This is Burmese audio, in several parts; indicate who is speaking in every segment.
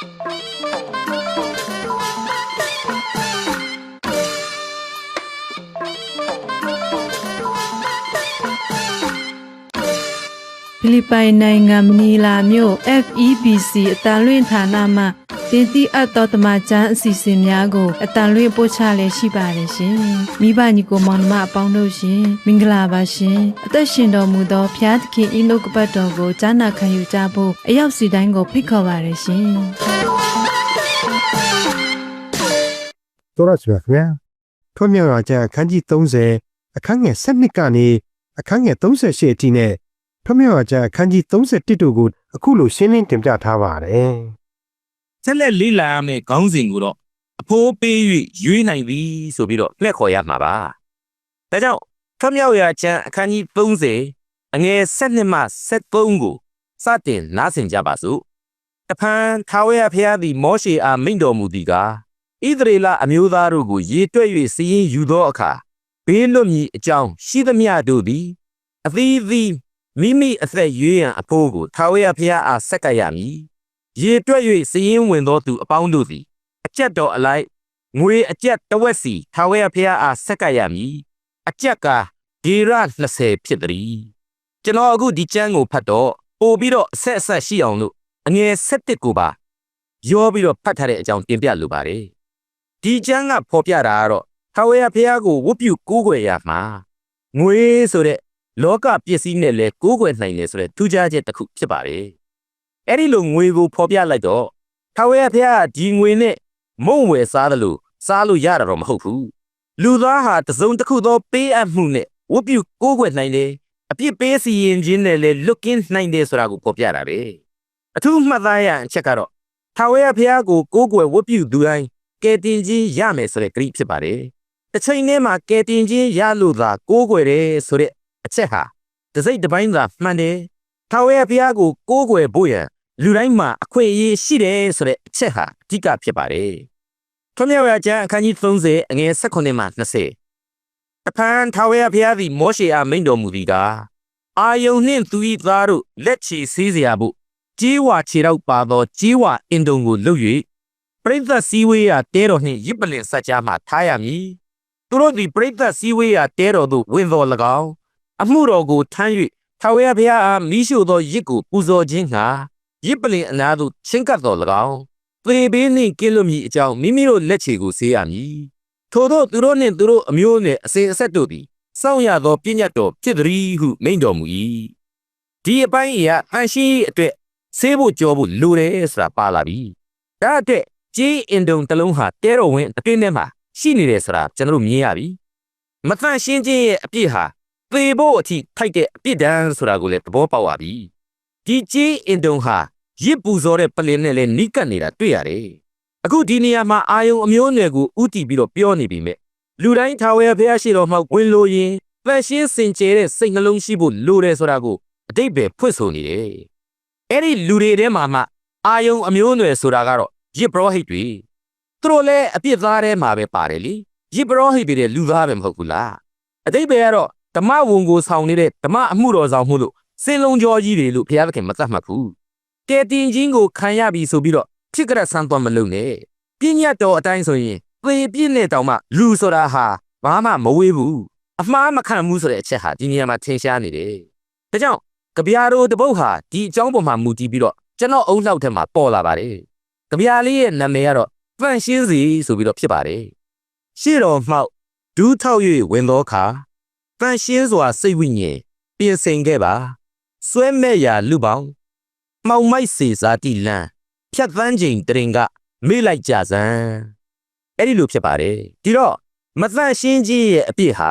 Speaker 1: Bye. ဖိလစ်ပိုင်နိုင်ငံမနီလာမြို့ FEBC အတန်လွင့်ဌာနမှတင်တိအပ်သောတမချန်းအစီအစဉ်များကိုအတန်လွင့်ပို့ချလည်းရှိပါတယ်ရှင်။မိဘညီကိုမောင်နှမအပေါင်းတို့ရှင်မင်္ဂလာပါရှင်။အသက်ရှင်တော်မူသောဖျားသခင်ဤနှုတ်ကပတ်တော်ကိုကြားနာခံယူကြဖို့အရောက်စီတိုင်းကိုဖိတ်ခေါ်ပါတယ်ရှင်။
Speaker 2: တော်ရရှိပါခင်ဗျာထွတ်မြောက်ရာကျမ်းအခန်းကြီး30အခန်းငယ်7ကနေအခန်းငယ်38အထိနဲ့ ထွတ်မြောက်ရာကျမ်းအခန်းကြီး31တို့ကိုအခုလိုရှင်းလင်းတင်ပြထားပါတယ်
Speaker 3: ဆက်လက်လေးလာရမယ့်ခေါင်းစဉ်ကိုတော့အဖိုးပေး၍ရွေးနိုင်ပြီဆိုပြီးတော့လှည့်ခေါ်ရမှာပါ။ဒါကြောင့်ဖတ်မြောက်ရာကျမ်းအခန်းကြီး30အငယ်7မှ73ကိုစတင်နားဆင်ကြပါစို့။တဖန်ထာဝရဘုရားသည်မောရှေအားမိန့်တော်မူသည်ကားဣသရေလအမျိုးသားတို့ကိုရေတွက်၍စီရင်ယူသောအခါဘေးလွတ်မည်အကြောင်းရှိသမျှတို့သည်အသီးသီး မိမိအသက်ရွေးရန်အဖို့ကိုထာဝရဘုရားအားဆက်ကပ်ရမည်။ရေတွက်၍စည်ရင်ဝင်သောသူအပေါင်းတို့သည်အကြက်တော်အလိုက်ငွေအကြက်တစ်ဝက်စီထာဝရဘုရားအားဆက်ကပ်ရမည်အကြက်ကဂေရ20ဖြစ်သည်ကျွန်တော်အခုဒီကျမ်းကိုဖတ်တော့ပို့ပြီးတော့အဆက်အဆက်ရှိအောင်လို့အငယ်7ကိုပါရောပြီးတော့ဖတ်ထားတဲ့အကြောင်းတင်ပြလိုပါတယ်ဒီကျမ်းကဖော်ပြတာကတော့ထာဝရဘုရားကိုဝတ်ပြုကိုးကွယ်ရမှာငွေဆိုတဲ့ လောကပစ္စည်းနဲ့လဲကိုးကွယ်နိုင်တယ်ဆိုတဲ့ထူးခြားချက်တစ်ခုဖြစ်ပါတယ်အဲ့ဒီလိုငွေကိုဖော်ပြလိုက်တော့ထာဝရဘုရားကဒီငွေနဲ့မုံဝယ်စားတယ်လို့စားလို့ရတာတော့မဟုတ်ဘူးလူသားဟာတစုံတစ်ခုသောပေးအပ်မှုနဲ့ဝတ်ပြုကိုးကွယ်နိုင်တယ်အပြစ်ပေးစီရင်ခြင်းနဲ့လည်းလွတ်ကင်းနိုင်တယ်ဆိုတာကိုဖော်ပြတာပဲအထူးမှတ်သားရအချက်ကတော့ထာဝရဘုရားကိုကိုးကွယ်ဝတ်ပြုသူတိုင်းကယ်တင်ခြင်းရမယ်ဆိုတဲ့ဂရိဖြစ်ပါတယ်တစ်ချိန်တည်းမှာကယ်တင်ခြင်းရလို့သာကိုးကွယ်တယ်ဆိုတဲ့ အချက်ဟာတစ်စိတ်တစ်ပိုင်းသာမှန်တယ်ထာဝရဘုရားကိုကိုးကွယ်ဖို့ရန်လူတိုင်းမှာအခွင့်အရေးရှိတယ်ဆိုတဲ့အချက်ဟာအဓိကဖြစ်ပါတယ်။ထွမြောက်ရကျမ်းအခန်းကြီး30အငယ်18မှ20အဖန်ထာဝရဘုရားသည်မောရှေအားမိန့်တော်မူသည်ကားအာယုန်နှင့်သူ၏သားတို့လက်ချေဆေးစရာဖို့ကြေးဝါခြေတော့ပါသောကြေးဝါအင်တုံကိုလုပ်၍ပရိသတ်စည်းဝေးရာတဲတော်နှင့်ရစ်ပလင်ဆက်ကြားမှထားရမည်။သူတို့သည်ပရိသတ်စည်းဝေးရာတဲတော်သို့ဝင်တော်၎င်း အမှုတော်ကိုထမ်း၍ထာဝရဘုရားအားမိရှုသောရစ်ကိုပူဇော်ခြင်းငှာရစ်ပလင်အနာသို့ချင်းကပ်တော်၎င်းသေဘေးနှင့်ကင်းလွတ်မည်အကြောင်းမိမိတို့လက်ချေကိုဆေးရမည်ထို့သောသူတို့နှင့်သူတို့အမျိုးနှင့်အစဉ်အဆက်တို့သည်စောင့်ရသောပြည့်ညတ်တော်ဖြစ်သည်ဟုမိန့်တော်မူ၏ဒီအပိုင်းအရာအန်ရှိအတွက်ဆေးဖို့ကြောဖို့လိုတယ်ဆိုတာပါလာပြီဒါအတွက်ဂျေးအင်ဒုံတစ်လုံးဟာတဲတော်ဝင်အတွင်းထဲမှာရှိနေတယ်ဆိုတာကျွန်တော်တို့မြင်ရပြီမတန့်ရှင်းခြင်းရဲ့အပြစ်ဟာ သေဖို့အထိထိုက်တဲ့အပြစ်ဒဏ်ဆိုတာကိုလည်းသဘောပေါက်ရပြီဒီဂျေးအင်ဒုံဟာရစ်ပူဇော်တဲ့ပလင်နဲ့လည်းနီးကပ်နေတာတွေ့ရတယ်။အခုဒီနေရာမှာအာယုံအမျိုးအနွယ်ကိုဥတီပြီးတော့ပြောနေပြီမဲ့လူတိုင်းထာဝရဘုရားရှိတော်မှာဝင်လို့ရင်တန်ရှင်းစင်ကြယ်တဲ့စိတ်နှလုံးရှိဖို့လိုတယ်ဆိုတာကိုအတိတ်ပဲဖွင့်ဆိုနေတယ်။အဲ့ဒီလူတွေထဲမှာမှအာယုံအမျိုးအနွယ်ဆိုတာကတော့ရစ်ဘရောဟိတ်တွေသူတို့လည်းအပြစ်သားထဲမှာပဲပါတယ်လေရစ်ဘရောဟိတ်တွေတဲ့လူသားပဲမဟုတ်ဘူးလား။အတိတ်ပဲကတော့ ဓမ္မဝန်ကိုဆောင်နေတဲ့ဓမ္မအမှုတော်ဆောင်မှုလို့စင်လုံးကြောကြီးတွေလို့ဘုရားသခင်မသတ်မှတ်ဘူး။ကဲတင်ချင်းကိုခံရပြီဆိုပြီးတော့ဖြစ်ကြတဲ့ဆန်းသွားမလုပ်နဲ့ပြညတ်တော်အတိုင်းဆိုရင်သေပြည့်နဲ့တောင်မှလူဆိုတာဟာဘာမှမဝေးဘူးအမှားမခံဘူးဆိုတဲ့အချက်ဟာဒီနေရာမှာထင်ရှားနေတယ်ဒါကြောင့်ကြပြားတို့တပုတ်ဟာဒီအကြောင်းပေါ်မှာမူတည်ပြီးတော့ကျွန်တော်အုံနောက်ထက်မှာပေါ်လာပါတယ်ကြပြားလေးရဲ့နာမည်ကတော့ဖန်ရှင်းစီဆိုပြီးတော့ဖြစ်ပါတယ်ရှေ့တော်မှောက်ဒူးထောက်၍ဝင်သောအခါ ဖန်ရှင်းစွာစိတ်ဝိညာဉ်ပြင်ဆင်ခဲ့ပါစွဲမဲ့ရာလူပေါင်းမှောင်မိုက်စေစားတိလန်းဖြတ်သန်းချိန်တရင်ကမေ့လိုက်ကြစမ်းအဲ့ဒီလိုဖြစ်ပါတယ်ဒီတော့မသန့်ရှင်းခြင်းရဲ့အပြစ်ဟာ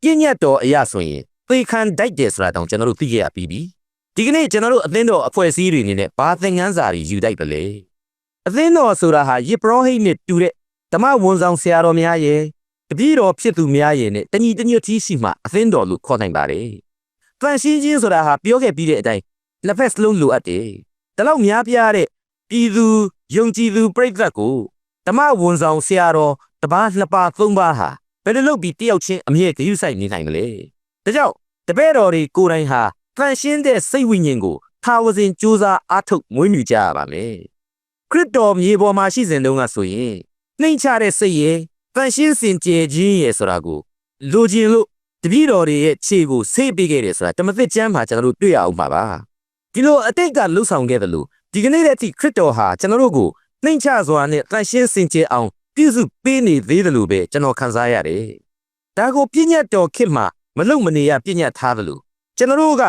Speaker 3: ပြည့်ညတ်တော်အရာဆိုရင်သေခံတိုက်တယ်ဆိုတာတောင်ကျွန်တော်တို့သိခဲ့ရပြီးပြီဒီကနေ့ကျွန်တော်တို့အသင်းတော်အဖွဲ့အစည်းတွေအနေနဲ့ဘာသင်ခန်းစာတွေယူတိုက်တယ်လဲအသင်းတော်ဆိုတာဟာယေဘရဟိတ်နဲ့တူတဲ့ဓမ္မဝန်ဆောင်ဆရာတော်များရဲ့ တပည့်တော်ဖြစ်သူများရဲ့နဲ့တညီတညွတ်တီးရှိမှအသင်းတော်လို့ခေါ်နိုင်ပါတယ်တန်ရှင်းခြင်းဆိုတာဟာပြောခဲ့ပြီးတဲ့အတိုင်းလက်ဖက်စလုံးလိုအပ်တယ်။ဒါလောက်များပြားတဲ့ပြည်သူယုံကြည်သူပြိဿတ်ကိုဓမ္မဝန်ဆောင်ဆရာတော်တပားနှစ်ပါးသုံးပါးဟာဘယ်လိုလုပ်ပြီးတယောက်ချင်းအမြဲဂရုစိုက်နေနိုင်မလဲ။ဒါကြောင့်တပည့်တော်တွေကိုယ်တိုင်ဟာတန်ရှင်းတဲ့စိတ်ဝိညာဉ်ကိုထာဝစဉ်ကြိုးစားအားထုတ်မွေးမြူကြရပါမယ်ခရစ်တော်မြေပေါ်မှာရှိစဉ်တုန်းကဆိုရင်နှိမ့်ချတဲ့စိတ်ရဲ့ တန်ရှင်းစင်ကြယ်ခြင်းရဲ့ဆိုတာကိုလိုချင်လို့တပည့်တော်တွေရဲ့ခြေကိုဆေးပေးခဲ့တယ်ဆိုတာတမသစ်ကျမ်းမှာကျွန်တော်တို့တွေ့ရအောင်ပါပါဒီလိုအတိတ်ကလှုပ်ဆောင်ခဲ့တယ်လို့ဒီကနေ့တဲ့အထိခရစ်တော်ဟာကျွန်တော်တို့ကိုနှိမ့်ချစွာနဲ့တန်ရှင်းစင်ကြယ်အောင်ပြုစုပေးနေသေးတယ်လို့ပဲကျွန်တော်ခံစားရတယ်ဒါကိုပြည့်ညတ်တော်ခေတ်မှာမလုံမနေရပြည့်ညတ်ထားတယ်လို့ကျွန်တော်တို့က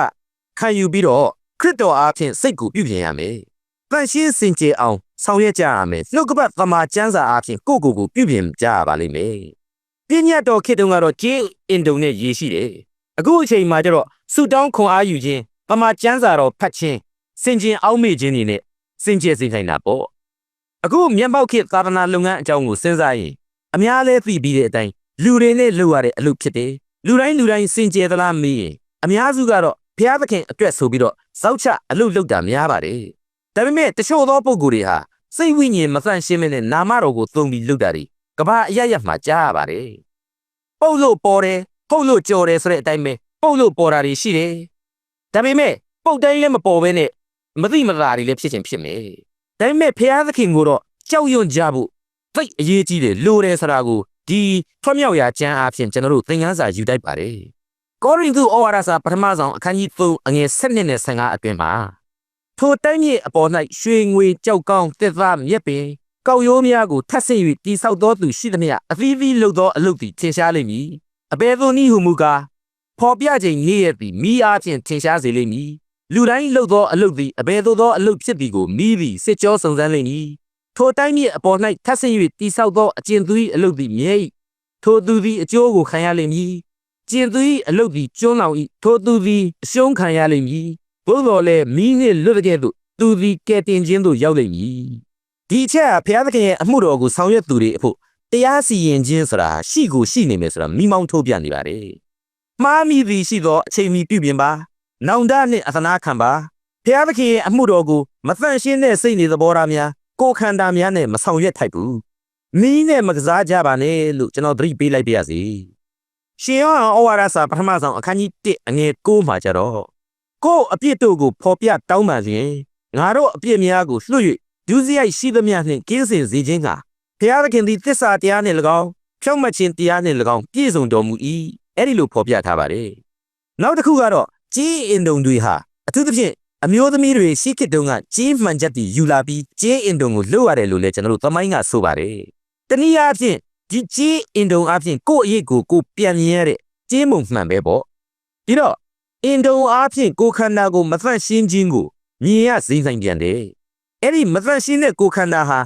Speaker 3: ခံယူပြီးတော့ခရစ်တော်အားဖြင့်စိတ်ကိုပြုပြင်ရမယ်တန်ရှင်းစင်ကြယ်အောင် ဆောင်ရွက်ကြရမယ်နှုတ်ကပတ်သမာကျမ်းစာအားဖြင့်ကိုယ့်ကိုယ်ကိုပြုပြင်ကြရပါလိမ့်မယ်ပြည့်ညတ်တော်ခေတ်တုန်းကတော့ဂျင်းအင်ဒုံနဲ့ရေးရှိတယ်အခုအချိန်မှာကျတော့ဆူတောင်းခွန်အားယူခြင်းပမာကျမ်းစာတော်ဖတ်ခြင်းစင်ကျင်အောက်မေ့ခြင်းတွေနဲ့စင်ကြယ်စေနိုင်တာပေါ့အခုမျက်မှောက်ခေတ်သာသနာလုပ်ငန်းအကြောင်းကိုစဉ်းစားရင်အများလဲသိပြီးတဲ့အတိုင်းလူတွေနဲ့လုပ်ရတဲ့အလုပ်ဖြစ်တယ်လူတိုင်းလူတိုင်းစင်ကြယ်သလားမေးရင်အများစုကတော့ဘုရားသခင်အတွက်ဆိုပြီးတော့စောက်ချအလုပ်လုပ်တာများပါတယ် ဒါပေမဲ့တချို့သောပုဂ္ဂိုလ်တွေဟာစိတ်ဝိညာဉ်မဆန့်ရှင်းမနဲ့နာမတော်ကိုသုံးပြီးလုပ်တာတွေကဘာအရရမှာကြားရပါတယ်ပုတ်လို့ပေါ်တယ်ဟုတ်လို့ကြော်တယ်ဆိုတဲ့အတိုင်းပဲပုတ်လို့ပေါ်တာတွေရှိတယ်ဒါပေမဲ့ပုတ်တိုင်းလည်းမပေါ်ဘဲနဲ့မသိမသာတွေလည်းဖြစ်ချင်းဖြစ်မယ်ဒါပေမဲ့ဖျားသခင်ကိုတော့ကြောက်ရွံ့ကြဖို့သိတ်အရေးကြီးတယ်လိုတယ်ဆိုတာကိုဒီထွတ်မြောက်ရာကျမ်းအားဖြင့်ကျွန်တော်တို့သင်ခန်းစာယူတိုက်ပါတယ်ကောရိန္သုဩဝါဒစာပထမဆုံးအခန်းကြီး3အငယ်7နဲ့15အတွင်မှာ ထိုတိုင်းမြေအပေါ်၌ရွှေငွေကြောက်ကောင်းတစ်သားမြက်ပင်ကောက်ရိုးများကိုထပ်ဆင့်၍တိဆောက်သောသူရှိသမျှအသီးသီးလုပ်သောအလုပ်သည်ထင်ရှားလိမ့်မည်အဘယ်သို့နည်းဟုမူကားဖော်ပြခြင်းနေ့ရက်သည်မိအားဖြင့်ထင်ရှားစေလိမ့်မည်လူတိုင်းလုပ်သောအလုပ်သည်အဘယ်သို့သောအလုပ်ဖြစ်သည်ကိုမိသည်စစ်ကြောစုံစမ်းလိမ့်မည်ထိုတိုင်းမြေအပေါ်၌ထပ်ဆင့်၍တိဆောက်သောအကျင့်သူ၏အလုပ်သည်မြဲ၏ထိုသူသည်အကျိုးကိုခံရလိမ့်မည်ကျင့်သူ၏အလုပ်သည်ကျွန်းလောင်၏ထိုသူသည်အရှုံးခံရလိမ့်မည် ဘို့တော်လည်းမိနှင့်လွတ်တဲ့ကဲ့သို့သူသည်ကဲတင်ခြင်းသို့ရောက်လိမ့်မည်ဒီအချက်ကဘုရားသခင်ရဲ့အမှုတော်ကိုဆောင်ရွက်သူတွေအဖို့တရားစီရင်ခြင်းဆိုတာရှိကိုရှိနေမယ်ဆိုတာမိမောင်းထုတ်ပြနေပါတယ်မှားမိသည်ရှိသောအချိန်မီပြုပြင်ပါနောင်တနှင့်အသနာခံပါဘုရားသခင်ရဲ့အမှုတော်ကိုမသန့်ရှင်းတဲ့စိတ်နေသဘောထားများကိုယ်ခန္ဓာများနဲ့မဆောင်ရွက်ထိုက်ဘူးမီးနဲ့မကစားကြပါနဲ့လို့ကျွန်တော်သတိပေးလိုက်ပါရစေရှင်ယောဟန်ဩဝါဒစာပထမဆုံးအခန်းကြီး1အငယ်9မှာကြတော့ ကိုယ်အပြစ်တို့ကိုဖော်ပြတောင်းပန်ခြင်းငါတို့အပြစ်များကိုလွှတ်၍ဒုစရိုက်ရှိသမျှနှင့်ကင်းစင်စေခြင်းကဘုရားသခင်သည်တစ္ဆာတရားနှင့်၎င်းဖြောင့်မတ်ခြင်းတရားနှင့်၎င်းပြည့်စုံတော်မူ၏အဲ့ဒီလိုဖော်ပြထားပါတယ်နောက်တစ်ခုကတော့ကြီးအင်တုံတွေဟာအထူးသဖြင့်အမျိုးသမီးတွေရှိခေတ်တုန်းကကြီးမှန်ချက်တီယူလာပြီးကြီးအင်တုံကိုလွတ်ရတယ်လို့လည်းကျွန်တော်တို့သမိုင်းကဆိုပါတယ်တနည်းအားဖြင့်ဒီကြီးအင်တုံအားဖြင့်ကိုယ့်အရေးကိုကိုယ်ပြန်မြင်ရတဲ့ကြီးမုံမှန်ပဲပေါ့ဒီတော့ အင်တုံအားဖြင့်ကိုယ်ခန္ဓာကိုမသန့်ရှင်းခြင်းကိုမြင်ရစိမ့်ဆိုင်ပြန်တယ်အဲ့ဒီမသန့်ရှင်းတဲ့ကိုယ်ခန္ဓာဟာ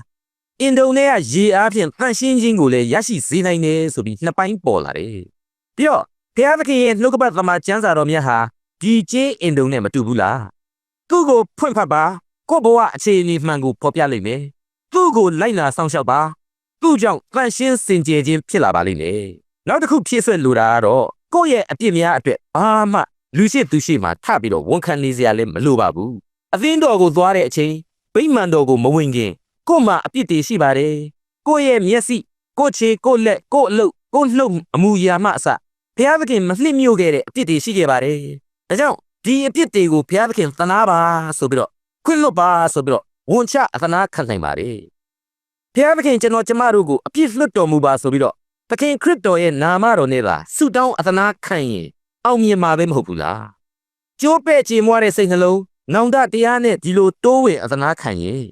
Speaker 3: အင်ဒုံနဲ့ကရေအားဖြင့်တန့်ရှင်းခြင်းကိုလည်းရရှိစေနိုင်တယ်ဆိုပြီးနှစ်ပိုင်းပေါ်လာတယ်။ပြီးတော့ဘုရားသခင်ရဲ့နှုတ်ကပတ်သမာကျမ်းစာတော်မြတ်ဟာဒီကျေးအင်ဒုံနဲ့မတူဘူးလား။သူ့ကိုဖွင့်ဖတ်ပါကိုယ့်ဘဝအခြေအနေမှန်ကိုဖော်ပြလိမ့်မယ်။သူ့ကိုလိုက်နာဆောင်ရှောက်ပါ။သူ့ကြောင့်တန့်ရှင်းစင်ကြယ်ခြင်းဖြစ်လာပါလိမ့်မယ်။နောက်တစ်ခုဖြစ်ဆွဲလိုတာကတော့ကိုယ့်ရဲ့အပြစ်များအတွက်အာမ လူရှိသူရှိမှထပြီးတော့ဝန်ခံနေစရာလည်းမလိုပါဘူး။အသင်းတော်ကိုသွားတဲ့အချိန်ဗိမာန်တော်ကိုမဝင်ခင်ကို့မှာအပြစ်တွေရှိပါတယ်ကိုယ့်ရဲ့မျက်စိကိုယ့်ခြေကိုယ့်လက်ကိုယ့်အလုပ်ကိုယ့်နှုတ်အမူအရာမှအစဘုရားသခင်မလှစ်မြို့ခဲ့တဲ့အပြစ်တွေရှိခဲ့ပါတယ်ဒါကြောင့်ဒီအပြစ်တွေကိုဘုရားသခင်သနာပါဆိုပြီးတော့ခွင့်လွတ်ပါဆိုပြီးတော့ဝန်ချအသနာခံနိုင်ပါတယ်ဘုရားသခင်ကျွန်တော်ကျမတို့ကိုအပြစ်လွတ်တော်မူပါဆိုပြီးတော့သခင်ခရစ်တော်ရဲ့နာမတော်နဲ့သာဆုတောင်းအသနာခံရင် အောင်မြင်မှာပဲမဟုတ်ဘူးလားကျိုးပဲ့ချေမွားတဲ့စိတ်နှလုံးနောင်တတရားနဲ့ဒီလိုတိုးဝင်အသနာခံရင်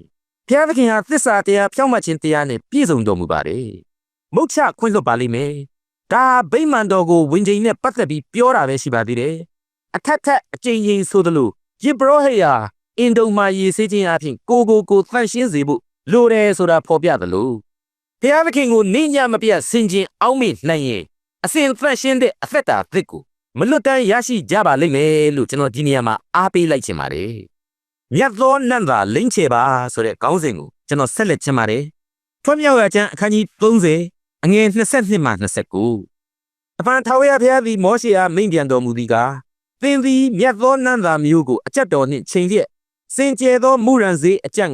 Speaker 3: ဘုရားသခင်ဟာသစ္စာတရားဖြောင့်မတ်ခြင်းတရားနဲ့ပြည့်စုံတော်မူပါတယ်။မုတ်ချခွင့်လွတ်ပါလိမ့်မယ်။ဒါဗိမာန်တော်ကိုဝင်ချိန်နဲ့ပတ်သက်ပြီးပြောတာပဲရှိပါသေးတယ်။အထက်ထက်အကျဉ်းချင်းဆိုသလိုယေဘရဟေယာအင်ဒုံမာရေစေးခြင်းအပြင်ကိုကိုကိုသန့်ရှင်းစေဖို့လိုတယ်ဆိုတာဖော်ပြသလိုဘုရားသခင်ကိုနေညမပြတ်ဆင်ခြင်အောက်မေ့နိုင်ရင်အစဉ်သန့်ရှင်းတဲ့အသက်တာသစ်ကို မလွတ်တမ်းရရှိကြပါလိမ့်မယ်လို့ကျွန်တော်ဒီနေရာမှာအားပေးလိုက်ချင်ပါတယ်။မြတ်သောနတ်သာလိမ့်ချေပါဆိုတဲ့ခေါင်းစဉ်ကိုကျွန်တော်ဆက်လက်ချင်ပါတယ်။ထွတ်မြောက်ရကျမ်းအခန်းကြီး30အငယ်22မှ29အဖန်ထာဝရဘုရားသည်မောရှေအားမိန့်ပြန်တော်မူသည်ကားသင်သည်မြတ်သောနတ်သာမျိုးကိုအကြက်တော်နှင့်ချိန်လျက်စင်ကြယ်သောမူရန်စေးအကြက်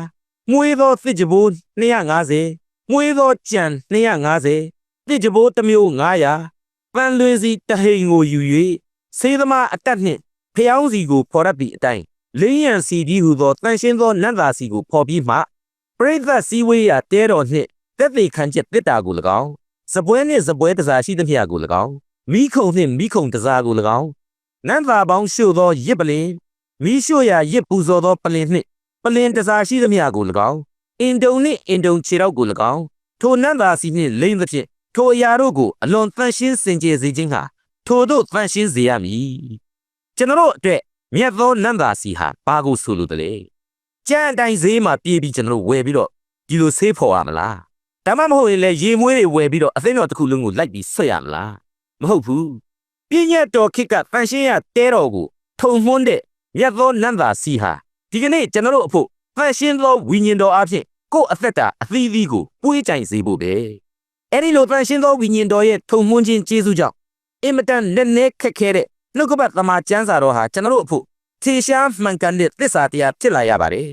Speaker 3: 900ငွေသောသစ်ကြိုး250ငွေသောကြံ250သစ်ကြိုးတစ်မျိုး900 ပန်းလွင်စီတဟိန်ကိုယူ၍ဆေးသမားအတက်နှင့်ဖျောင်းစီကိုဖော်ရသည့်အတိုင်းလင်းရန်စီဒီဟုသောတန်ရှင်းသောနတ်သားစီကိုဖော်ပြီးမှပရိသတ်စည်းဝေးရာတဲတော်နှင့်တက်သေးခံချက်တစ်တာကို၎င်းစပွဲနှင့်စပွဲတစားရှိသမျှကို၎င်းမိခုံနှင့်မိခုံတစားကို၎င်းနန်းသာပေါင်းရှို့သောရစ်ပလင်မိရှို့ရာရစ်ပူဇော်သောပလင်နှင့်ပလင်တစားရှိသမျှကို၎င်းအင်တုံနှင့်အင်တုံခြေထောက်ကို၎င်းထိုနန်းသာစီနှင့်လိမ့်သဖြင့် ထိုအရာတို့ကိုအလွန်တန်ရှင်းစင်ကြယ်စေခြင်းဟာထိုတို့တန်ရှင်းစေရမည်ကျွန်တော်တို့အတွက်မြတ်သောနန်းသာစီဟာဘာကိုဆိုလိုတလဲကြံအတိုင်းဈေးမှာပြေးပြီးကျွန်တော်တို့ဝယ်ပြီးတော့ဒီလိုဆေးဖော်ရမလားဒါမှမဟုတ်ရင်လည်းရေမွေးတွေဝယ်ပြီးတော့အသိမြော်တစ်ခုလုံးကိုလိုက်ပြီးဆွတ်ရမလားမဟုတ်ဘူးပြည့်ညတ်တော်ခေတ်ကတန်ရှင်းရတဲတော်ကိုထုံမှန်းတဲ့မြတ်သောနန်းသာစီဟာဒီကနေ့ကျွန်တော်တို့အဖို့တန်ရှင်းသောဝိညာဉ်တော်အဖြစ်ကိုယ့်အသက်တာအသီးသီးကိုပွေးကြိုင်စေဖို့ပဲ အဲ့ဒီလိုတန်ရှင်းသောဝိညာဉ်တော်ရဲ့ထုံမှန်းခြင်းကျေးဇူးကြောင့်အင်မတန်လက်နည်းခက်ခဲတဲ့နှုတ်ကပတ်သမာကျမ်းစာတော်ဟာကျွန်တော်တို့အဖို့ထေရှားမှန်ကန်တဲ့သစ္စာတရားဖြစ်လာရပါတယ်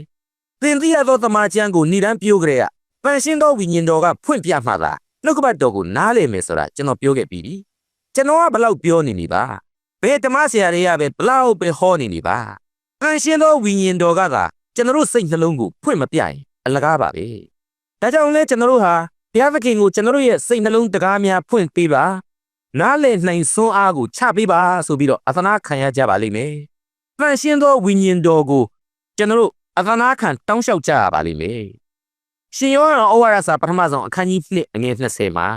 Speaker 3: သင်သိရသောသမာကျမ်းကိုဏ္ဍန်ပြိုးကြရပန်ရှင်းသောဝိညာဉ်တော်ကဖွင့်ပြမှသာနှုတ်ကပတ်တော်ကိုနားလည်မယ်ဆိုတာကျွန်တော်ပြောခဲ့ပြီးပြီကျွန်တော်ကဘလောက်ပြောနေနေပါဘယ်ဓမ္မဆရာတွေကပဲဘလောက်ပဲဟောနေနေပါပန်ရှင်းသောဝိညာဉ်တော်ကသာကျွန်တော်တို့စိတ်နှလုံးကိုဖွင့်မပြရင်အလကားပါပဲဒါကြောင့်လဲကျွန်တော်တို့ဟာ ဘုရားသခင်ကိုကျွန်တော်တို့ရဲ့စိတ်နှလုံးတကားများဖွင့်ပေးပါနားလည်နိုင်စွမ်းအားကိုချပေးပါဆိုပြီးတော့အသနာခံရကြပါလိမ့်မယ်ပန်ရှင်းသောဝိညာဉ်တော်ကိုကျွန်တော်တို့အသနာခံတောင်းလျှောက်ကြရပါလိမ့်မယ်ရှင်ယောဟန်ဩဝါဒစာပထမဆုံးအခန်းကြီး1အငယ်20မှာ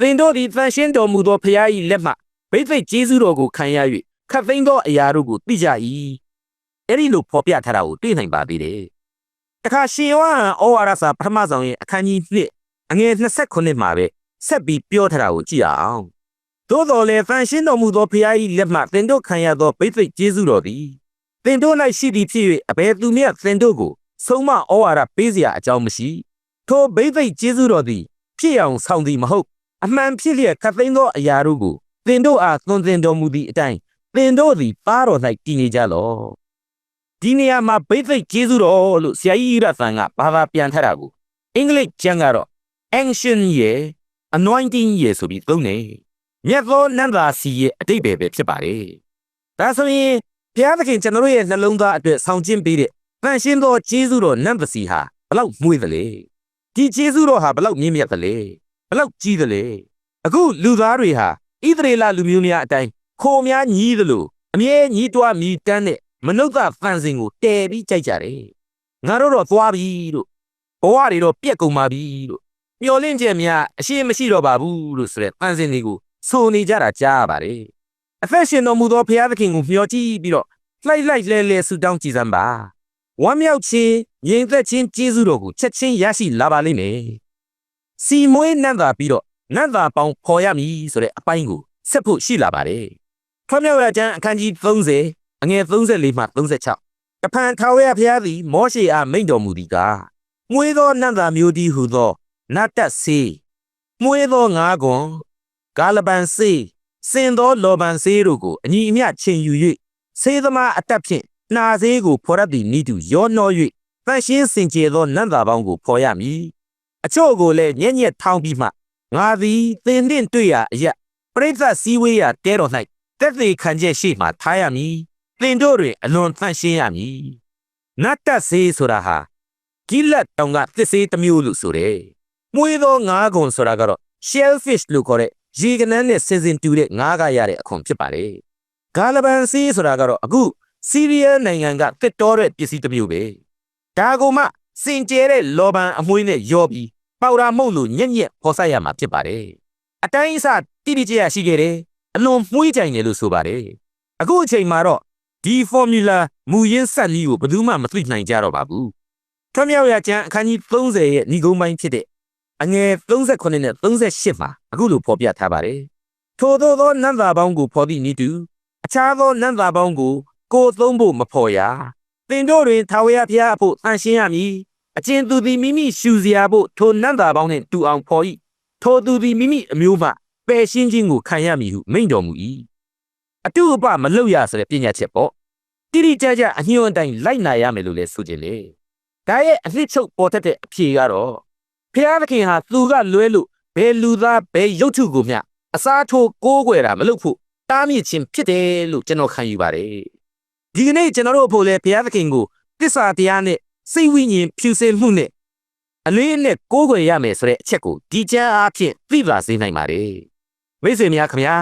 Speaker 3: သင်တို့သည်တန်ရှင်းတော်မူသောဖခင်၏လက်မှဘိသိက်ကျေးဇူးတော်ကိုခံရ၍ခတ်သိမ်းသောအရာတို့ကိုသိကြ၏အဲ့ဒီလိုဖော်ပြထားတာကိုတွေ့နိုင်ပါသေးတယ်တခါရှင်ယောဟန်ဩဝါဒစာပထမဆုံးရဲ့အခန်းကြီး1 အငယ်29မှာပဲဆက်ပြီးပြောထားတာကိုကြည့်အောင်သို့တော်လည်းတန်ရှင်းတော်မူသောဖခင်၏လက်မှသင်တို့ခံရသောဘိသိက်ကျေးဇူးတော်သည်သင်တို့၌ရှိသည်ဖြစ်၍အဘယ်သူမျှသင်တို့ကိုဆုံးမဩဝါဒပေးเสียအကြောင်းမရှိထိုဘိသိက်ကျေးဇူးတော်သည်ဖြစ်အောင်ဆောင်သည်မဟုတ်အမှန်ဖြစ်လျက်ခတ်သိမ်းသောအရာတို့ကိုသင်တို့အားသွန်သင်တော်မူသည့်အတိုင်းသင်တို့သည်ပါတော်၌တည်နေကြလော့ဒီနေရာမှာဘိသိက်ကျေးဇူးတော်လို့ဆရာကြီးရသန်ကဘာသာပြန်ထားတာကိုအင်္ဂလိပ်ကျမ်းကတော့ ancient ရဲ့ anointing ရဲ့ဆိုပြီးသုံးနေမြတ်သောနန္ဒာစီရဲ့အတိတ်ပဲပဲဖြစ်ပါတယ်ဒါဆိုရင်ဘုရားသခင်ကျွန်တော်တို့ရဲ့နှလုံးသားအတွက်ဆောင်ကျဉ်ပေးတဲ့တန်ရှင်းသောကျေးဇူးတော်နန္ဒစီဟာဘလောက်မွေးသလဲဒီကျေးဇူးတော်ဟာဘလောက်မြင့်မြတ်သလဲဘလောက်ကြီးသလဲအခုလူသားတွေဟာဣသရေလလူမျိုးများအတိုင်းခိုများညီးသလိုအမြဲညီးတွားမြည်တမ်းတဲ့မနုဿဖန်စင်ကိုတဲပြီးကြိုက်ကြတယ်ငါတို့တော့သွားပြီလို့ဘဝတွေတော့ပြက်ကုန်ပါပြီလို့ မျောလင့်ချက်များအရှိမရှိတော့ပါဘူးလို့ဆိုတဲ့ဖန်စင်တွေကိုဆိုနေကြတာကြားရပါတယ်အသက်ရှင်တော်မူသောဘုရားသခင်ကိုမျှော်ကြည့်ပြီးတော့လှိုက်လိုက်လဲလဲဆူတောင်းကြည်စမ်းပါဝမ်းမြောက်ခြင်းငြိမ်သက်ခြင်းကျေးဇူးတော်ကိုချက်ချင်းရရှိလာပါလိမ့်မယ်စီမွေးနတ်သာပြီးတော့နတ်သာပေါင်းဖော်ရမည်ဆိုတဲ့အပိုင်းကိုဆက်ဖို့ရှိလာပါတယ်ထွမြောက်ရကျမ်းအခန်းကြီး30အငယ်34မှ36တဖန်ထာဝရဘုရားသည်မောရှေအားမိန့်တော်မူသည်ကားငွေသောနတ်သာမျိုးတည်းဟုသော နတ်တက်စေမွေးသောငါးကွန်ဂါလပန်စေစင်သောလောဘန်စေတို့ကိုအညီအမျှချိန်ယူ၍စေသမားအတက်ဖြင့်နှာစေးကိုဖော်ရသည်နိတုရောနှော၍တန်ရှင်းစင်ကြယ်သောနတ်သားပေါင်းကိုဖော်ရမည်အချို့ကိုလည်းညက်ညက်ထောင်းပြီးမှငါသည်သင်နှင့်တွေ့ရာအရက်ပရိသတ်စည်းဝေးရာတဲတော်၌တက်သေးခံချက်ရှိမှထားရမည်သင်တို့တွင်အလွန်တန့်ရှင်းရမည်နတ်တက်စေးဆိုတာဟာကိလတ်တောင်ကသစ်စေးတစ်မျိုးလို့ဆိုတယ် မွေးသောငါးကွန်ဆိုတာကတော့ shellfish လို့ခေါ်တဲ့ရေကနန်းနဲ့စင်စင်တူတဲ့ငါးကရတဲ့အခွန်ဖြစ်ပါတယ်ဂါလဘန်စေးဆိုတာကတော့အခုစီးရီးယားနိုင်ငံကတစ်တော်တဲ့ပစ္စည်းတစ်မျိုးပဲဒါကိုမှစင်ကြဲတဲ့လောဘန်အမွှေးနဲ့ရောပြီးပေါတာမှုန့်လို့ညက်ညက်ဖော်ဆိုင်ရမှာဖြစ်ပါတယ်အတိုင်းအစတိတိကျကျရှိခဲ့တယ်အလွန်မှုေးကြိုင်တယ်လို့ဆိုပါတယ်အခုအချိန်မှာတော့ဒီ formula မူရင်းဆက်ကြီးကိုဘယ်သူမှမသိနိုင်ကြတော့ပါဘူးထွမြောက်ရကျမ်းအခန်းကြီး30ရဲ့ညီကုန်းပိုင်းဖြစ်တဲ့ အငယ်38နဲ့38မှာအခုလိုဖော်ပြထားပါတယ်ထို့သောသောနန္တာပေါင်းကိုဖော်သည့်ဤတူအခြားသောနန္တာပေါင်းကိုကိုယ်သုံးဖို့မဖော်ရသင်တို့တွင်ထာဝရဘုရားအဖို့တန်ရှင်းရမည်အကျဉ်သူသည်မိမိရှူစရာဖို့ထိုနန္တာပေါင်းနှင့်တူအောင်ဖော်၏ထိုသူသည်မိမိအမျိုးမှပယ်ရှင်းခြင်းကိုခံရမည်ဟုမိန့်တော်မူ၏အတုအပမလုပ်ရဆိုတဲ့ပညာချက်ပေါ့တိတိကျကျအညွှန်းအတိုင်းလိုက်နာရမယ်လို့လည်းဆိုခြင်းလေဒါရဲ့အနှစ်ချုပ်ပေါ်တတ်တဲ့အဖြေကတော့ ဖျားသခင်ဟာသူကလွဲလို့ဘယ်လူသားဘယ်ရုပ်ထုကိုမျှအစားထိုးကိုးကွယ်တာမလုပ်ဖို့တားမြစ်ခြင်းဖြစ်တယ်လို့ကျွန်တော်ခံယူပါတယ်ဒီကနေ့ကျွန်တော်တို့အဖို့လဲဘုရားသခင်ကိုတစ္ဆာတရားနဲ့စိတ်ဝိညာဉ်ဖြူစင်မှုနဲ့အလေးနဲ့ကိုးကွယ်ရမယ်ဆိုတဲ့အချက်ကိုဒီကျမ်းအားဖြင့်သိပါစေနိုင်ပါတယ်မိတ်ဆွေများခင်ဗျာ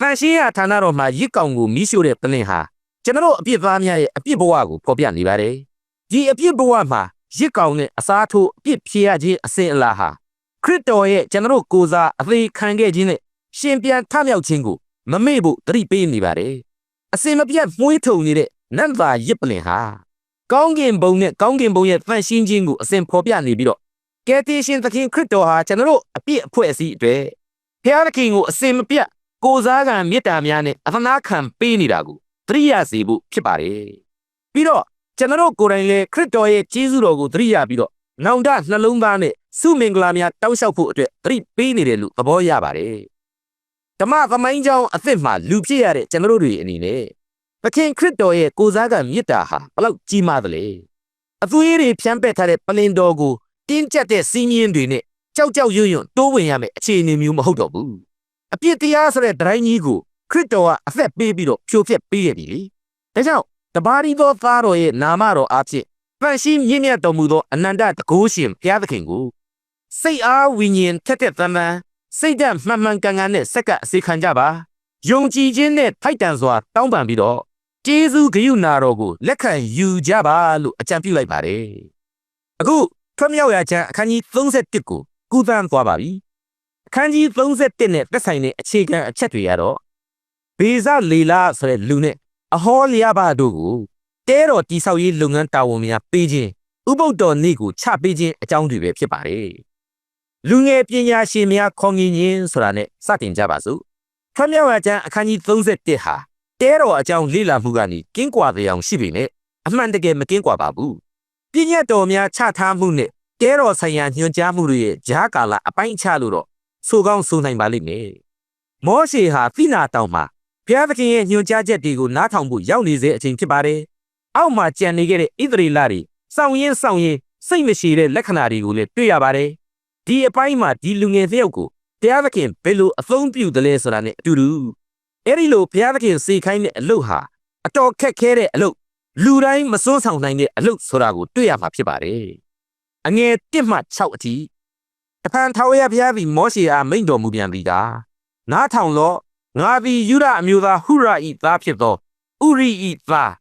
Speaker 3: တန်ရှင်းရဌာနတော်မှာရစ်ကောင်ကိုမိရှို့တဲ့ပလင်ဟာကျွန်တော်တို့အပြစ်သားများရဲ့အပြစ်ဘဝကိုဖော်ပြနေပါတယ်ဒီအပြစ်ဘဝမှာ ရစ်ကောင်နဲ့အစားထိုးအပြစ်ဖြေရခြင်းအစဉ်အလာဟာခရစ်တော်ရဲ့ကျွန်တော်တို့ကိုယ်စားအသေးခံခဲ့ခြင်းနဲ့ရှင်ပြန်ထမြောက်ခြင်းကိုမမေ့ဖို့တတိပေးနေပါတယ်အစင်မပြတ်မှုေးထုံနေတဲ့နတ်သားရစ်ပလင်ဟာကောင်းကင်ဘုံနဲ့ကောင်းကင်ဘုံရဲ့ဖန်ရှင်းခြင်းကိုအစဉ်ဖော်ပြနေပြီးတော့ကယ်တင်ရှင်သခင်ခရစ်တော်ဟာကျွန်တော်တို့အပြစ်အဖွဲ့အစည်းအတွက်ဖျားသခင်ကိုအစဉ်မပြတ်ကိုစားကံမေတ္တာများနဲ့အသနာခံပေးနေတာကိုသတိရစေဖို့ဖြစ်ပါတယ်ပြီးတော့ ကျွန်တော်တို့ကိုယ်တိုင်လည်းခရစ်တော်ရဲ့ကျေးဇူးတော်ကိုသတိရပြီးတော့နောင်တနှလုံးသားနဲ့စုမင်္ဂလာများတောက်လျှောက်ဖို့အတွက်သတိပေးနေတယ်လို့သဘောရပါတယ်ဓမ္မသမိုင်းကြောင်းအသစ်မှာလူဖြစ်ရတဲ့ကျွန်တော်တို့တွေအနေနဲ့သခင်ခရစ်တော်ရဲ့ကိုစားကံမေတ္တာဟာဘလောက်ကြီးမားသလဲအသွေးတွေဖြန်းပက်ထားတဲ့ပလင်တော်ကိုတင်းကျပ်တဲ့စီးမြင်းတွေနဲ့ကြောက်ကြောက်ရွံ့ရွံ့တိုးဝင်ရမယ်အခြေအနေမျိုးမဟုတ်တော့ဘူးအပြစ်တရားဆိုတဲ့ဒတိုင်းကြီးကိုခရစ်တော်ကအသက်ပေးပြီးတော့ဖြိုဖျက်ပေးရပြီလေဒါကြောင့် တပါးရီသောသားတော်ရဲ့နာမတော်အဖြစ်ပန့်ရှိမြင့်မြတ်တော်မူသောအနန္တတကုရှင်ဘုရားသခင်ကိုစိတ်အားဝိညာဉ်ထက်တဲ့တမန်စိတ်ဓာတ်မှန်မှန်ကန်ကန်နဲ့စက္ကအစေခံကြပါယုံကြည်ခြင်းနဲ့ထိုက်တန်စွာတောင်းပန်ပြီးတော့ကျေးဇူးဂရုဏာတော်ကိုလက်ခံယူကြပါလို့အကြံပြုလိုက်ပါတယ်အခုထွတ်မြောက်ရာချမ်းအခန်းကြီး31ကိုကူးသန်းသွားပါပြီအခန်းကြီး31နဲ့သက်ဆိုင်တဲ့အခြေခံအချက်တွေကတော့ဘေဇလေလာဆိုတဲ့လူနဲ့ အဟောလျာဘတို့ကိုတဲတော်တိဆောက်ရေးလုပ်ငန်းတာဝန်များပေးခြင်းဥပုပ်တော်နေ့ကိုချပေးခြင်းအကြောင်းတွေပဲဖြစ်ပါတယ်လူငယ်ပညာရှင်များခေါငင်ခြင်းဆိုတာနဲ့စတင်ကြပါစို့ထွတ်မြောက်ရာချမ်းအခန်းကြီး31ဟာတဲတော်အကြောင်းလေ့လာမှုကနေကင်းကွာတဲ့အောင်ရှိပေမဲ့အမှန်တကယ်မကင်းကွာပါဘူးပြည့်ညတ်တော်များချထားမှုနဲ့တဲတော်ဆိုင်ရာညွှန်ကြားမှုတွေရဲ့ဂျားကာလအပိုင်းအခြားလို့တော့ဆိုကောင်းဆိုနိုင်ပါလိမ့်မယ်မောရှေဟာသိနာတောင်မှာ ဘုရားသခင်ရဲ့ညွှန်ကြားချက်တွေကိုနားထောင်ဖို့ရောက်နေစေအချိန်ဖြစ်ပါတယ်အောက်မှာကြံနေခဲ့တဲ့ဣသရေလတွေစောင့်ရင်းစောင့်ရင်းစိတ်မရှိတဲ့လက္ခဏာတွေကိုလည်းတွေ့ရပါတယ်ဒီအပိုင်းမှာဒီလူငယ်တစ်ယောက်ကိုတရားသခင်ဘယ်လိုအသုံးပြုတယ်လဲဆိုတာနဲ့အတူတူအဲ့ဒီလိုဘုရားသခင်စေခိုင်းတဲ့အလုပ်ဟာအတော်ခက်ခဲတဲ့အလုပ်လူတိုင်းမစွန်းဆောင်နိုင်တဲ့အလုပ်ဆိုတာကိုတွေ့ရမှာဖြစ်ပါတယ်အငယ်1မှ6အထိတဖန်ထာဝရဘုရားသည်မောရှေအားမိန့်တော်မူပြန်သည်ကားနားထောင်လော့ ငါသည်ယူရအမျိုးသားဟုရဤသားဖြစ်သောဥရိဤသား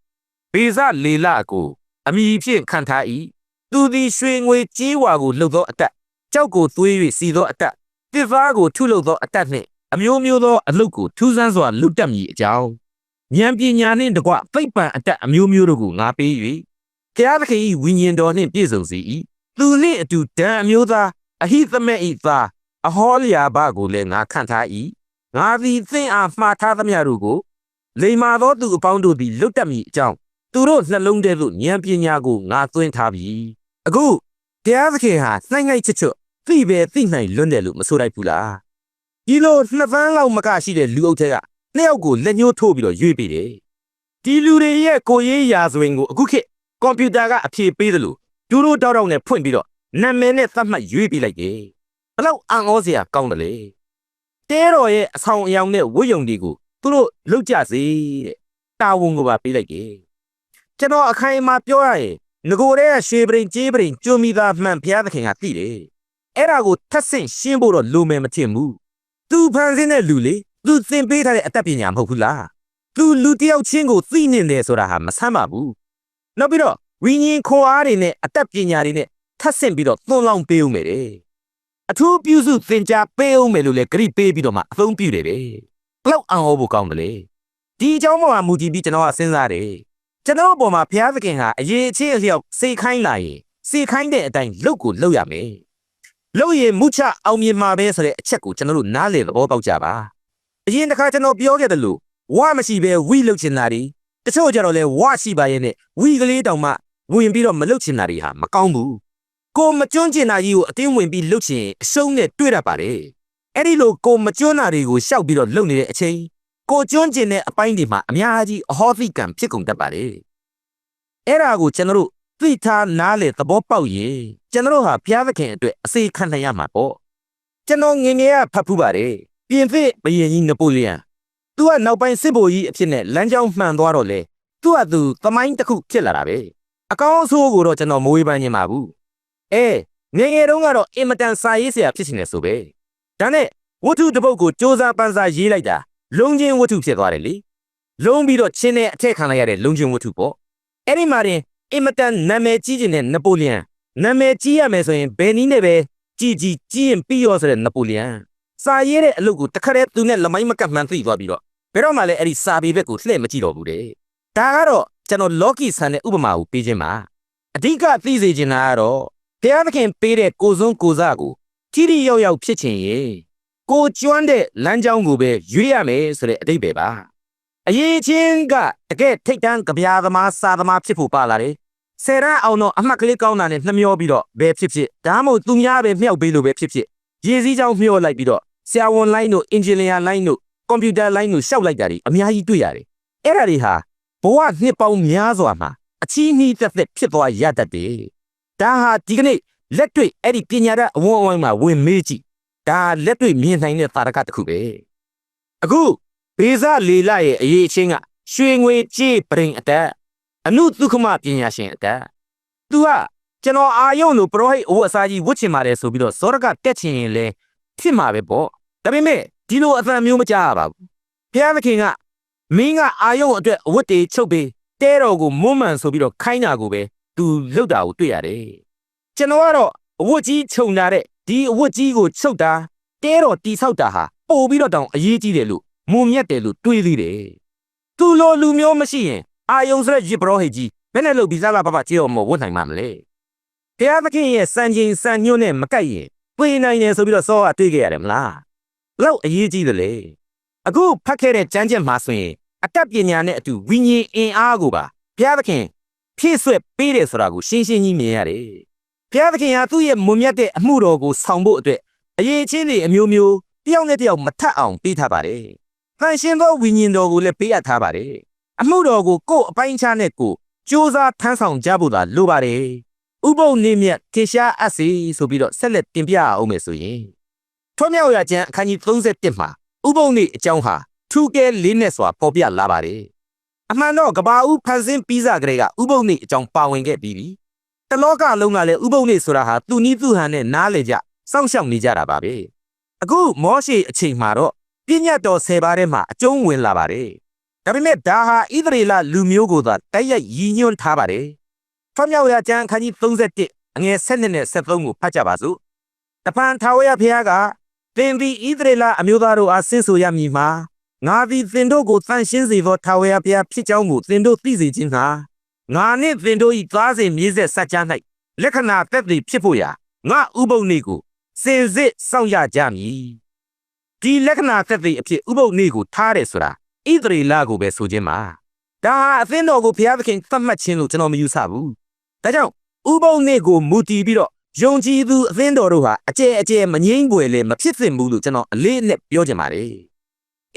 Speaker 3: ဘေဇလေလကိုအမိဖြင့်ခံထား၏သူသည်ရွှေငွေကြေးဝါကိုလှုပ်သောအတက်ကြောက်ကိုသွေး၍စီသောအတက်တစ်သားကိုထုလုပ်သောအတက်နှင့်အမျိုးမျိုးသောအလုတ်ကိုထူးဆန်းစွာလုတက်မည်အကြောင်းဉာဏ်ပညာနှင့်တကွသိပ္ပံအတက်အမျိုးမျိုးတို့ကိုငါပေး၍ဘုရားသခင်၏ဝိညာဉ်တော်နှင့်ပြည့်စုံစေ၏သူနှင့်အတူတန်အမျိုးသားအဟိသမက်ဤသားအဟောလျာဘကိုလည်းငါခန့်ထား၏ ငါသည်သင်အားမှားထားသမျှတို့ကိုလိမ္မာသောသူအပေါင်းတို့သည်လွတ်တတ်မည်အကြောင်းသူတို့နှလုံးထဲသို့ဉာဏ်ပညာကိုငါသွင်းထားပြီအခုတရားသခင်ဟာနှိုင်းငိုက်ချွတ်ချွတ်သိပဲသိနိုင်လွန်းတယ်လို့မဆိုလိုက်ဘူးလားဒီလိုနှစ်ပန်းလောက်မကရှိတဲ့လူအုပ်ထဲကနှစ်ယောက်ကိုလက်ညှိုးထိုးပြီးတော့ရွေးပေးတယ်ဒီလူတွေရဲ့ကိုရေးရာဇဝင်ကိုအခုခေတ်ကွန်ပျူတာကအဖြေပေးတယ်လို့ဒူးတို့တောက်တောက်နဲ့ဖွင့်ပြီးတော့နာမည်နဲ့သတ်မှတ်ရွေးပေးလိုက်တယ်ဘလောက်အံ့ဩစရာကောင်းတယ်လေ တဲတော်ရဲ့အဆောင်အယောင်နဲ့ဝတ်ယုံတွေကိုသူတို့လုတ်ကြစေတဲ့တာဝန်ကိုပါပေးလိုက်တယ်ကျွန်တော်အခိုင်အမာပြောရရင်ငကိုတဲ့ကရွှေပရင်ကြေးပရင်ကျွမ်းမိသားမှန်ဘုရားသခင်ကသိတယ်အဲ့ဒါကိုထပ်ဆင့်ရှင်းဖို့တော့လိုမယ်မထင်ဘူးသူဖန်ဆင်းတဲ့လူလေသူသင်ပေးထားတဲ့အတတ်ပညာမဟုတ်ဘူးလားသူလူတယောက်ချင်းကိုသိနေတယ်ဆိုတာဟာမဆမ်းပါဘူးနောက်ပြီးတော့ဝိညာဉ်ခွန်အားတွေနဲ့အတတ်ပညာတွေနဲ့ထပ်ဆင့်ပြီးတော့သွန်လောင်းပေးဦးမယ်တဲ့ အထူးပြုစုသင်ကြားပေးဦးမယ်လို့လည်းဂရိပေးပြီးတော့မှအသုံးပြုတယ်ပဲဘလောက်အံ့ဩဖို့ကောင်းတယ်လေဒီအကြောင်းပေါ်မှာမူတည်ပြီးကျွန်တော်ကစဉ်းစားတယ်ကျွန်တော်အပေါ်မှာဘုရားသခင်ဟာအရေးအချင်းအလျောက်စေခိုင်းလာရင်စေခိုင်းတဲ့အတိုင်းလုပ်ကိုလုပ်ရမယ်လုပ်ရင်မုချအောင်မြင်မှာပဲဆိုတဲ့အချက်ကိုကျွန်တော်တို့နားလည်သဘောပေါက်ကြပါအရင်တစ်ခါကျွန်တော်ပြောခဲ့တယ်လို့ဝါမရှိပဲဝီလုပ်ချင်တာတွေတချို့ကြတော့လဲဝါရှိပါရဲ့နဲ့ဝီကလေးတောင်မှဝင်ပြီးတော့မလုပ်ချင်တာတွေဟာမကောင်းဘူး ကိုမကျွန်းကျင်တာကြီးကိုအတင်းဝင်ပြီးလှုပ်ချင်အရှုံးနဲ့တွေ့တတ်ပါတယ်အဲ့ဒီလိုကိုမကျွန်းတာတွေကိုရှောက်ပြီးတော့လှုပ်နေတဲ့အချိန်ကိုကျွန်းကျင်တဲ့အပိုင်းတွေမှာအများကြီးအဟောသိကံဖြစ်ကုန်တတ်ပါတယ်အဲ့ဒါကိုကျွန်တော်တို့သိထားနားလေသဘောပေါက်ရင်ကျွန်တော်တို့ဟာဘုရားသခင်အတွက်အစေခံနိုင်ရမှာပေါ့ကျွန်တော်ငငယ်ကဖတ်ဖူးပါတယ်ပြင်သစ်ဘယင်ကြီးနပိုလီယံသူကနောက်ပိုင်းစစ်ဗိုလ်ကြီးအဖြစ်နဲ့လမ်းကြောင်းမှန်သွားတော့လေသူကသူသမိုင်းတစ်ခုဖြစ်လာတာပဲအကောင်းအဆိုးကိုတော့ကျွန်တော်မဝေးပန်းခြင်းပါဘူး အဲငယ်ငယ်တုန်းကတော့အင်မတန်စာရေးဆရာဖြစ်နေဆိုပဲဒါနဲ့ဝတ္ထုတစ်ပုဒ်ကိုစ조사ပန်းစားရေးလိုက်တာလုံချင်းဝတ္ထုဖြစ်သွားတယ်လေလုံးပြီးတော့ချင်းနဲ့အထက်ခံလိုက်ရတဲ့လုံချင်းဝတ္ထုပေါ့အဲ့ဒီမှာတင်အင်မတန်နာမည်ကြီးကျင်တဲ့နပိုလီယံနာမည်ကြီးရမယ်ဆိုရင်ဘယ်နည်းနဲ့ပဲကြီးကြီးကြီးရင်ပြီးရောဆိုတဲ့နပိုလီယံစာရေးတဲ့အလုပ်ကိုတခါတည်းသူနဲ့လမိုင်းမကတ်မှန်သိသွားပြီးတော့ဘယ်တော့မှလည်းအဲ့ဒီစာပေဘက်ကိုလှည့်မကြည့်တော့ဘူးတဲ့ဒါကတော့ကျွန်တော်လော်ကီဆန်တဲ့ဥပမာကိုပေးခြင်းပါအဓိကသိစေချင်တာကတော့ ဘုရားသခင်ပေးတဲ့ကိုစွန်းကိုစားကိုထိထိရောက်ရောက်ဖြစ်ချင်ရင်ကိုကျွမ်းတဲ့လမ်းကြောင်းကိုပဲရွေးရမယ်ဆိုတဲ့အတိတ်ပဲပါအရေးချင်းကတကယ်ထိတ်တန်းကြပြာသမားစာသမားဖြစ်ဖို့ပါလာတယ်ဆယ်ရန်အောင်တော့အမှတ်ကလေးကောင်းတာနဲ့နှမျောပြီးတော့ဘယ်ဖြစ်ဖြစ်ဒါမှမဟုတ်သူများပဲမြှောက်ပေးလို့ပဲဖြစ်ဖြစ်ရေစည်းကြောင်းမျှောလိုက်ပြီးတော့ဆရာဝန်လိုင်းတို့အင်ဂျင်နီယာလိုင်းတို့ကွန်ပျူတာလိုင်းတို့ရှောက်လိုက်တာတွေအများကြီးတွေ့ရတယ်အဲ့ဒါတွေဟာဘဝနှစ်ပေါင်းများစွာမှာအချီးနှီးသက်သက်ဖြစ်သွားရတတ်တယ် ဒါဟာဒီကနေ့လက်တွေ့အဲ့ဒီပညာတတ်အဝန်းအဝိုင်းမှာဝင်မေးကြည့်ဒါလက်တွေ့မြင်နိုင်တဲ့သာရကတစ်ခုပဲအခုဘေဇလေလရဲ့အရေးအချင်းကရွှေငွေကြေးပရင်အတက်အနုသုခမပညာရှင်အတက်သူကကျွန်တော်အာယုံလို့ပရောဟိတ်အဝတ်အစားကြီးဝတ်ချင်ပါတယ်ဆိုပြီးတော့ဇောရကတက်ချင်ရင်လဲဖြစ်မှာပဲပေါ့ဒါပေမဲ့ဒီလိုအသံမျိုးမကြားရပါဘူးဘုရားသခင်ကမင်းကအာယုံအတွက်အဝတ်တွေချုပ်ပေးတဲတော်ကိုမွမ်းမံဆိုပြီးတော့ခိုင်းတာကိုပဲ သူလှုပ်တာကိုတွေ့ရတယ်ကျွန်တော်ကတော့အဝတ်ကြီးခြုံလာတဲ့ဒီအဝတ်ကြီးကိုချုပ်တာတဲတော်တီဆောက်တာဟာပို့ပြီးတော့တောင်အရေးကြီးတယ်လို့မုံမြတ်တယ်လို့တွေးသေးတယ်သူလိုလူမျိုးမရှိရင်အာယုံဆိုတဲ့ရစ်ပရောဟိတ်ကြီးဘယ်နဲ့လုပ်ပြီးစားလာပပကြေတော်မဝတ်နိုင်မှာမလဲဘုရားသခင်ရဲ့စံချိန်စံညွှန်းနဲ့မကိုက်ရင်ပြေးနိုင်တယ်ဆိုပြီးတော့စောကတွေးခဲ့ရတယ်မလားဘလောက်အရေးကြီးတယ်လေအခုဖတ်ခဲ့တဲ့ကျမ်းချက်မှာဆိုရင်အတတ်ပညာနဲ့အတူဝိညာဉ်အင်အားကိုပါဘုရားသခင် ဖြည့်ဆွက်ပေးတယ်ဆိုတာကိုရှင်းရှင်းကြီးမြင်ရတယ်ဘုရားသခင်ဟာသူ့ရဲ့မွန်မြတ်တဲ့အမှုတော်ကိုဆောင်ဖို့အတွက်အရေးချင်းတွေအမျိုးမျိုးတယောက်နဲ့တယောက်မထပ်အောင်ပေးထားပါတယ်။ဖန်ရှင်သောဝိညာဉ်တော်ကိုလည်းပေးအပ်ထားပါတယ်။အမှုတော်ကိုကိုယ်အပိုင်းခြားနဲ့ကိုယ်စ조사ထမ်းဆောင်ကြဖို့သာလိုပါတယ်။ဥပုပ်နေမြတ်ထေရှားအပ်စီဆိုပြီးတော့ဆက်လက်တင်ပြအောင်မယ်ဆိုရင်ထွမြောက်ရကျမ်းအခန်းကြီး31မှာဥပုပ်နေအကြောင်းဟာထူးကဲလေးနဲ့စွာပေါ်ပြလာပါတယ်။ အမှန်တော့ကဘာဦးဖန်ဆင်းပြီးစားကလေးကဥပုပ်နေအကြောင်းပါဝင်ခဲ့ပြီးပြီ။တလောကလုံးကလည်းဥပုပ်နေဆိုတာဟာသူနီးသူဟန်နဲ့နားလေကြစောင့်ရှောက်နေကြတာပါပဲ။အခုမောရှေအချိန်မှာတော့ပြည့်ညတ်တော်၁၀ပါးထဲမှာအကျုံးဝင်လာပါတယ်။ဒါပေမဲ့ဒါဟာဣသရေလလူမျိုးကိုသာတိုက်ရိုက်ရည်ညွှန်းထားပါတယ်။ဖတ်မြောက်ရကျမ်းအခန်းကြီး31အငယ်7နဲ့73ကိုဖတ်ကြပါစို့။တပန်ထာဝရဘုရားကသင်သည်ဣသရေလအမျိုးသားတို့အားဆင့်ဆိုရမည်မှာ ငါသည်သင်တို့ကိုတန်ရှင်းစေသောထာဝရဘုရားဖြစ်ကြောင်းကိုသင်တို့သိစေခြင်းငှာငါနှင့်သင်တို့၏သားစဉ်မြေးဆက်ဆက်ကြား၌လက္ခဏာသက်သေဖြစ်ဖို့ရာငါဥပုံနေကိုစင်စစ်စောင့်ရကြမည်ဒီလက္ခဏာသက်သေအဖြစ်ဥပုပ်နေ့ကိုထားတယ်ဆိုတာဣသရေလကိုပဲဆိုခြင်းပါဒါဟာအသင်းတော်ကိုဘုရားသခင်သတ်မှတ်ခြင်းလို့ကျွန်တော်မယူဆဘူးဒါကြောင့်ဥပုပ်နေ့ကိုမူတည်ပြီးတော့ယုံကြည်သူအသင်းတော်တို့ဟာအကျဲအကျဲမငိမ့်ပွေလေမဖြစ်သင့်ဘူးလို့ကျွန်တော်အလေးအနက်ပြောချင်ပါတယ်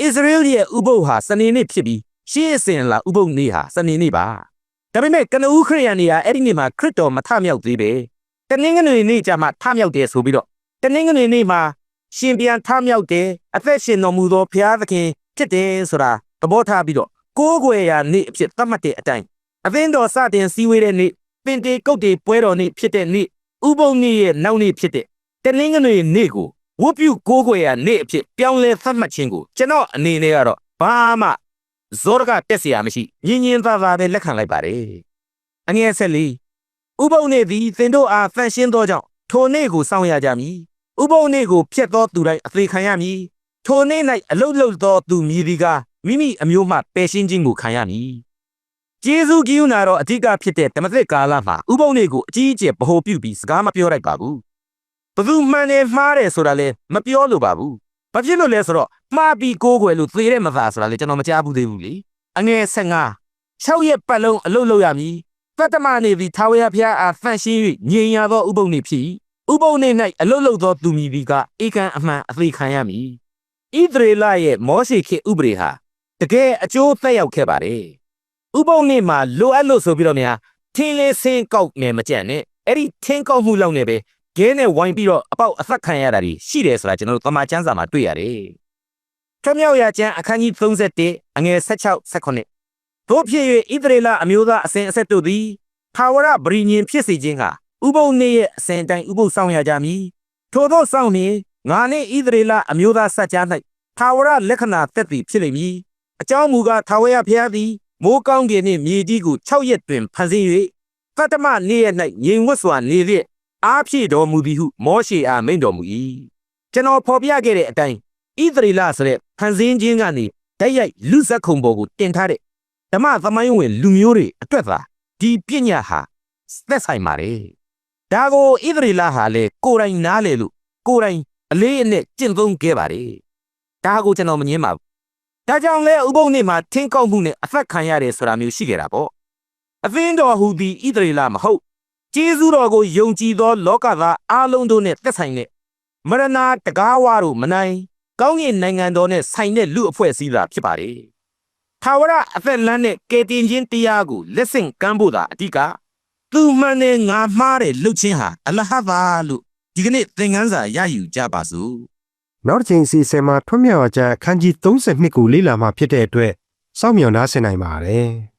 Speaker 3: ဣသရေလရဲ့ဥပုပ်ဟာစနေနေ့ဖြစ်ပြီးရှေးအစဉ်လာဥပုပ်နေ့ဟာစနေနေ့ပါဒါပေမဲ့ကနဦးခရိယန်တွေကအဲ့ဒီနေ့မှာခရစ်တော်မထမြောက်သေးပဲတနင်္ဂနွေနေ့ကျမှထမြောက်တယ်ဆိုပြီးတော့တနင်္ဂနွေနေ့မှာရှင်ပြန်ထမြောက်တယ်အသက်ရှင်တော်မူသောဘုရားသခင်ဖြစ်တယ်ဆိုတာသဘောထားပြီးတော့ကိုးကွယ်ရာနေ့အဖြစ်သတ်မှတ်တဲ့အတိုင်းအသင်းတော်စတင်စည်းဝေးတဲ့နေ့ပင်တေကုတ်တေပွဲတော်နေ့ဖြစ်တဲ့နေ့ဥပုံနေ့ရဲ့နောက်နေ့ဖြစ်တဲ့တနင်္ဂနွေနေ့ကို ဝတ်ပြုကိုးကွယ်ရာနေ့အဖြစ်ပြောင်းလဲသတ်မှတ်ခြင်းကိုကျွန်တော်အနေနဲ့ကတော့ဘာမှဇောရကတက်เสียမရှိညင်ညင်သာသာပဲလက်ခံလိုက်ပါတယ်အငယ်ဆက်လေးဥပုံနေ့သည်သင်တို့အားဖန်ရှင်းသောကြောင့်ထိုနေ့ကိုစောင့်ရကြမည်ဥပုံနေ့ကိုဖျက်သောသူတိုင်းအသေးခံရမည်ထိုနေ့၌အလုတ်လုတ်သောသူမည်ဒီကမိမိအမျိုးမှပယ်ရှင်းခြင်းကိုခံရမည်ကျေးဇူးကီးယူနာတော့အဓိကဖြစ်တဲ့ဓမ္မသစ်ကာလမှာဥပုံနေ့ကိုအကြီးအကျယ်ဗဟိုပြုပြီးစကားမပြောလိုက်ပါဘူး ဘသူမှန်တယ်မှားတယ်ဆိုတာလည်းမပြောလို့ပါဘူးဘာဖြစ်လို့လဲဆိုတော့မှားပြီးကိုးကွယ်လို့သေတဲ့မသားဆိုတာလည်းကျွန်တော်မကြားဘူးသေးဘူးလေအငယ်15 6ရက်ပတ်လုံးအလုတ်လုတ်ရမည်ပတ္တမနေသည်ထာဝရဘုရားအားဖန်ရှင်း၍ငြိမ်ရသောဥပုံနေ့ဖြစ်၏ဥပုံနေ့၌အလုတ်လုတ်သောသူမည်ဒီကဧကန်အမှန်အသေးခံရမည်ဣသရေလရဲ့မောရှေခေတ်ဥပဒေဟာတကယ်အကျိုးသက်ရောက်ခဲ့ပါတယ်ဥပုံနေ့မှာလိုအပ်လို့ဆိုပြီးတော့များထင်းလေးဆင်းကောက်မယ်မကြံနဲ့အဲ့ဒီထင်းကောက်မှုလောက်နဲ့ပဲ ခဲနဲ့ဝိုင်းပြီးတော့အပေါက်အသက်ခံရတာတွေရှိတယ်ဆိုတာကျွန်တော်တို့သမာကျမ်းစာမှာတွေ့ရတယ်။ထွမြောက်ရာကျမ်းအခန်းကြီး31အငယ်16 18တို့ဖြစ်၍ဣသရေလအမျိုးသားအစဉ်အဆက်တို့သည်ထာဝရဗြိညင်ဖြစ်စေခြင်းဟာဥဥပုပ်နေ့ရဲ့အစဉ်အတိုင်းဥပုပ်ဆောင်ရကြမည်ထို့သောဆောင်နေငါနှင့်ဣသရေလအမျိုးသားစัจ जा ၌သာဝရလက္ခဏာသက်သည်ဖြစ်လိမ့်မည်အကြောင်းမူကားသာဝရဘုရားသည်မိုးကောင်းကင်နှင့်မြေကြီးကို6ရက်တွင်ဖန်ဆင်း၍ကတ္တမနေ့ရက်၌ငြိမ်ဝတ်စွာနေလျက် အားဖြည့်တော်မူသည်ဟုမောရှေအားမိန့်တော်မူ၏ကျွန်တော်ဖော်ပြခဲ့တဲ့အတိုင်းဣသရေလဆိုတဲ့ဖန်ဆင်းခြင်းကနေတိုက်ရိုက်လူဇက်ခုံပေါ်ကိုတင်ထားတဲ့ဓမ္မသမိုင်းဝင်လူမျိုးတွေအတွက်သာဒီပညာဟာသက်ဆိုင်ပါတယ်ဒါကိုဣသရေလဟာလေကိုယ်တိုင်နားလေလို့ကိုယ်တိုင်အလေးအနက်ကျင့်သုံးခဲ့ပါတယ်ဒါကိုကျွန်တော်မငင်းပါဘူးဒါကြောင့်လဲဥပုံနေ့မှာထင်းကောက်မှုနဲ့အသက်ခံရတယ်ဆိုတာမျိုးရှိခဲ့တာပေါ့အသင်းတော်ဟူသည်ဣသရေလမဟုတ် ကျေးဇူးတော်ကိုယုံကြည်သော လောကသားအလုံးတို့နဲ့သက်ဆိုင်တဲ့မရဏတကားဝါတို့မနိုင်ကောင်းကင်နိုင်ငံတော်နဲ့ဆိုင်တဲ့လူအဖွဲ့အစည်းသာဖြစ်ပါတယ်ထာဝရအသက်လန်းနဲ့ကယ်တင်ခြင်းတရားကိုလက်ဆင့်ကမ်းဖို့သာအဓိကသူမှန်တဲ့ငါမှားတဲ့လှုပ်ခြင်းဟာအလဟဘာလို့ဒီကနေ့သင်ခန်းစာရယူကြပါစို့
Speaker 2: နောက်တစ်ချိန်အစီအစဉ်မှာထွတ်မြောက်ကြအခန်းကြီး32ကိုလေ့လာမှဖြစ်တဲ့အတွက်စောင့်မျှော်နားဆင်နိုင်ပါတယ်။